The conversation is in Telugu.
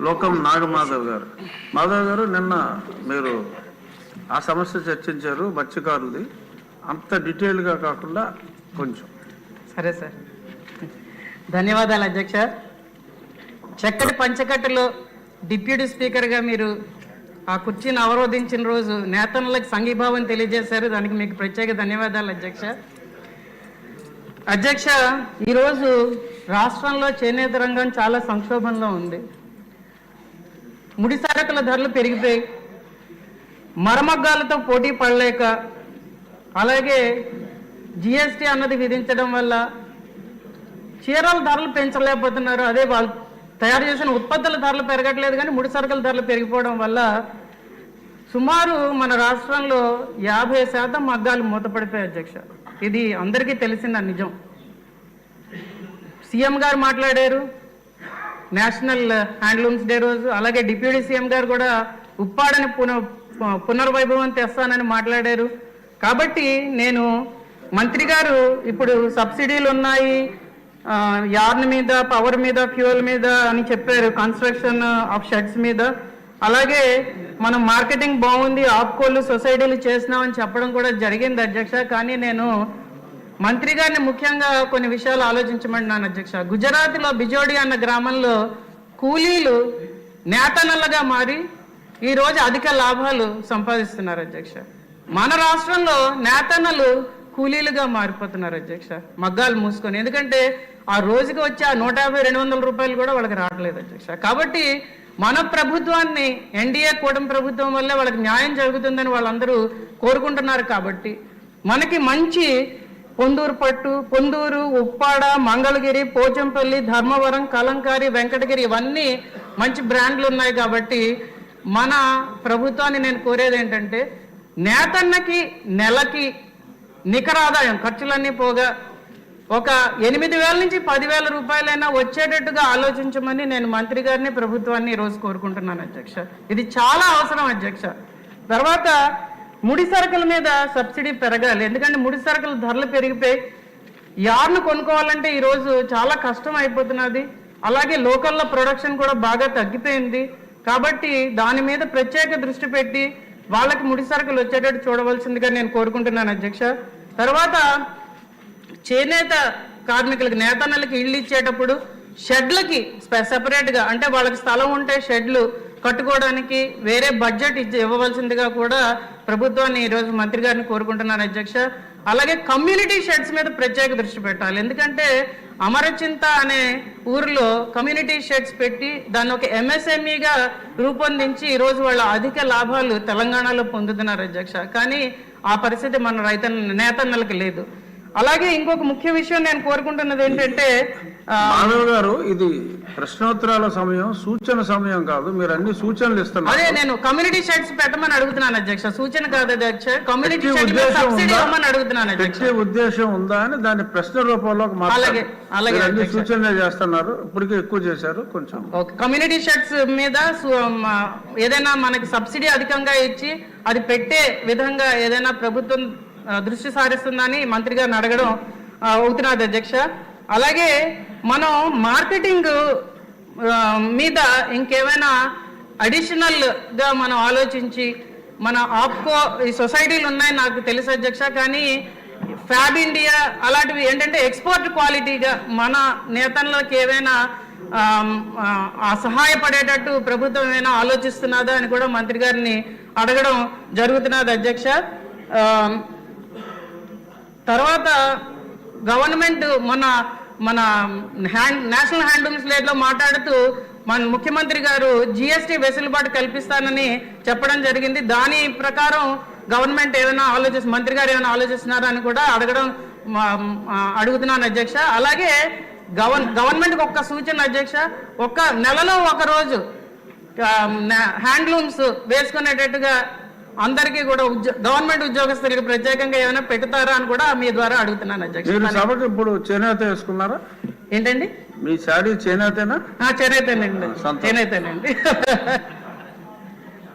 లోకం నాగమాధవ్ గారు. మాధవ్ గారు నిన్న మీరు ఆ సమస్య చర్చించారు మత్స్యకారులది అంత డీటెయిల్గా కాకుండా కొంచెం. సరే సార్. ధన్యవాదాలు అధ్యక్ష. చక్కటి పంచకట్టులో డిప్యూటీ స్పీకర్గా మీరు ఆ కుర్చీని అవరోధించిన రోజు నేతన్లకు సంఘీభావం తెలియజేశారు. దానికి మీకు ప్రత్యేక ధన్యవాదాలు అధ్యక్ష. అధ్యక్ష ఈరోజు రాష్ట్రంలో చేనేత రంగం చాలా సంక్షోభంలో ఉంది. ముడి సరకుల ధరలు పెరిగిపోయి మరమగ్గాలతో పోటీ పడలేక అలాగే జిఎస్టీ అన్నది విధించడం వల్ల చీరల ధరలు పెంచలేకపోతున్నారు. అదే వాళ్ళు తయారు చేసిన ఉత్పత్తుల ధరలు పెరగట్లేదు కానీ ముడి సరుకుల ధరలు పెరిగిపోవడం వల్ల సుమారు మన రాష్ట్రంలో యాభై శాతం మగ్గాలు మూతపడిపోయాయి అధ్యక్ష. ఇది అందరికీ తెలిసిన నిజం. సీఎం గారు మాట్లాడారు. నేషనల్ హ్యాండ్లూమ్స్ డే రోజు అలాగే డిప్యూటీ సీఎం గారు కూడా ఉప్పాడని పున పునర్వైభవం తెస్తానని మాట్లాడారు. కాబట్టి నేను మంత్రి గారు ఇప్పుడు సబ్సిడీలు ఉన్నాయి యార్న్ మీద పవర్ మీద ఫ్యూయల్ మీద అని చెప్పారు కన్స్ట్రక్షన్ ఆఫ్ షెడ్స్ మీద. అలాగే మనం మార్కెటింగ్ బాగుంది ఆప్కోళ్ళు సొసైటీలు చేసినామని చెప్పడం కూడా జరిగింది అధ్యక్ష. కానీ నేను మంత్రి గారిని ముఖ్యంగా కొన్ని విషయాలు ఆలోచించమంటున్నాను అధ్యక్ష. గుజరాత్లో బిజోడి అన్న గ్రామంలో కూలీలు నేతనల్లగా మారి ఈ రోజు అధిక లాభాలు సంపాదిస్తున్నారు అధ్యక్ష. మన రాష్ట్రంలో నేతన్నలు కూలీలుగా మారిపోతున్నారు అధ్యక్ష. మగ్గాలు మూసుకొని. ఎందుకంటే ఆ రోజుకి వచ్చే ఆ నూట యాభై రెండు వందల రూపాయలు కూడా వాళ్ళకి రావట్లేదు అధ్యక్ష. కాబట్టి మన ప్రభుత్వాన్ని ఎన్డీఏ కూటమి ప్రభుత్వం వల్లే వాళ్ళకి న్యాయం జరుగుతుందని వాళ్ళందరూ కోరుకుంటున్నారు కాబట్టి మనకి మంచి పొందూరు పట్టు పొందూరు ఉప్పాడ మంగళగిరి పోచంపల్లి ధర్మవరం కలంకారి వెంకటగిరి ఇవన్నీ మంచి బ్రాండ్లు ఉన్నాయి కాబట్టి మన ప్రభుత్వాన్ని నేను కోరేది ఏంటంటే నేతన్నకి నెలకి నికర ఆదాయం ఖర్చులన్నీ పోగా ఒక ఎనిమిది వేల నుంచి పదివేల రూపాయలైనా వచ్చేటట్టుగా ఆలోచించమని నేను మంత్రి గారిని ప్రభుత్వాన్ని ఈరోజు కోరుకుంటున్నాను అధ్యక్ష. ఇది చాలా అవసరం అధ్యక్ష. తర్వాత ముడి సరుకుల మీద సబ్సిడీ పెరగాలి. ఎందుకంటే ముడి సరుకుల ధరలు పెరిగిపోయి యార్ను కొనుక్కోవాలంటే ఈరోజు చాలా కష్టం అయిపోతున్నది అలాగే లోకల్లో ప్రొడక్షన్ కూడా బాగా తగ్గిపోయింది. కాబట్టి దాని మీద ప్రత్యేక దృష్టి పెట్టి వాళ్ళకి ముడి సరుకులు వచ్చేటట్టు చూడవలసిందిగా నేను కోరుకుంటున్నాను అధ్యక్ష. తర్వాత చేనేత కార్మికులకు నేతన్నలకి ఇళ్ళు ఇచ్చేటప్పుడు షెడ్లకి సెపరేట్గా అంటే వాళ్ళకి స్థలం ఉంటే షెడ్లు కట్టుకోవడానికి వేరే బడ్జెట్ ఇవ్వవలసిందిగా కూడా ప్రభుత్వాన్ని ఈరోజు మంత్రి గారిని కోరుకుంటున్నాను అధ్యక్ష. అలాగే కమ్యూనిటీ షెడ్స్ మీద ప్రత్యేక దృష్టి పెట్టాలి. ఎందుకంటే అమరచింత అనే ఊరిలో కమ్యూనిటీ షెడ్స్ పెట్టి దాన్ని ఒక ఎంఎస్ఎంఈగా రూపొందించి ఈరోజు వాళ్ళ అధిక లాభాలు తెలంగాణలో పొందుతున్నారు అధ్యక్ష. కానీ ఆ పరిస్థితి మన రైతన్న నేతన్నలకు లేదు. అలాగే ఇంకొక ముఖ్య విషయం నేను కోరుకుంటున్నది ఏంటంటే మాధవ్ గారు ఇది ప్రశ్నోత్తరాల సమయం సూచన సమయం కాదు. మీరు అన్ని సూచనలు ఇస్తున్నారు. అదే నేను కమ్యూనిటీ షెడ్స్ పెట్టమని అడుగుతున్నాను అధ్యక్ష. సూచన కాదు అధ్యక్ష. కమ్యూనిటీ సబ్సిడీ అడుగుతున్నాను పెట్టే ఉద్దేశం ఉందా అని దాన్ని ప్రశ్న రూపంలో అలాగే, అలాగే, అన్ని. సూచనలు చేస్తున్నారు. ఇప్పటికే ఎక్కువ చేశారు. కొంచెం కమ్యూనిటీ షెడ్స్ మీద ఏదైనా మనకి సబ్సిడీ అధికంగా ఇచ్చి అది పెట్టే విధంగా ఏదైనా ప్రభుత్వం దృష్టి సారిస్తుందని మంత్రి గారిని అడగడం ఆ, అవుతున్నది అధ్యక్ష. అలాగే మనం మార్కెటింగ్ మీద ఇంకేమైనా అడిషనల్గా మనం ఆలోచించి మన ఆప్కో ఈ సొసైటీలు ఉన్నాయి నాకు తెలుసు అధ్యక్ష కానీ ఫ్యాబ్ ఇండియా అలాంటివి ఏంటంటే ఎక్స్పోర్ట్ క్వాలిటీగా మన నేతలకు ఏవైనా సహాయపడేటట్టు ప్రభుత్వం ఏమైనా ఆలోచిస్తున్నదా అని కూడా మంత్రి గారిని అడగడం జరుగుతున్నది అధ్యక్ష. తర్వాత గవర్నమెంట్ మన మన హ్యాండ్ నేషనల్ హ్యాండ్లూమ్స్ లేట్లో మాట్లాడుతూ మన ముఖ్యమంత్రి గారు జిఎస్టీ వెసులుబాటు కల్పిస్తానని చెప్పడం జరిగింది. దాని ప్రకారం గవర్నమెంట్ ఏదైనా ఆలోచిస్తు మంత్రి గారు ఏమైనా ఆలోచిస్తున్నారా అని కూడా అడగడం అడుగుతున్నాను అధ్యక్ష. అలాగే గవర్ గవర్నమెంట్కి ఒక్క సూచన అధ్యక్ష. ఒక్క నెలలో ఒక రోజు హ్యాండ్లూమ్స్ వేసుకునేటట్టుగా అందరికీ కూడా గవర్నమెంట్ ఉద్యోగస్తులకు ప్రత్యేకంగా ఏమైనా పెడతారా అని కూడా మీ ద్వారా అడుగుతున్నాను అధ్యక్ష. సభకు ఇప్పుడు చేనేత వేసుకున్నారా? ఏంటండి? మీ శాడీ చేనేతేనా? చేనేతేనండి. చేనేతేనండి.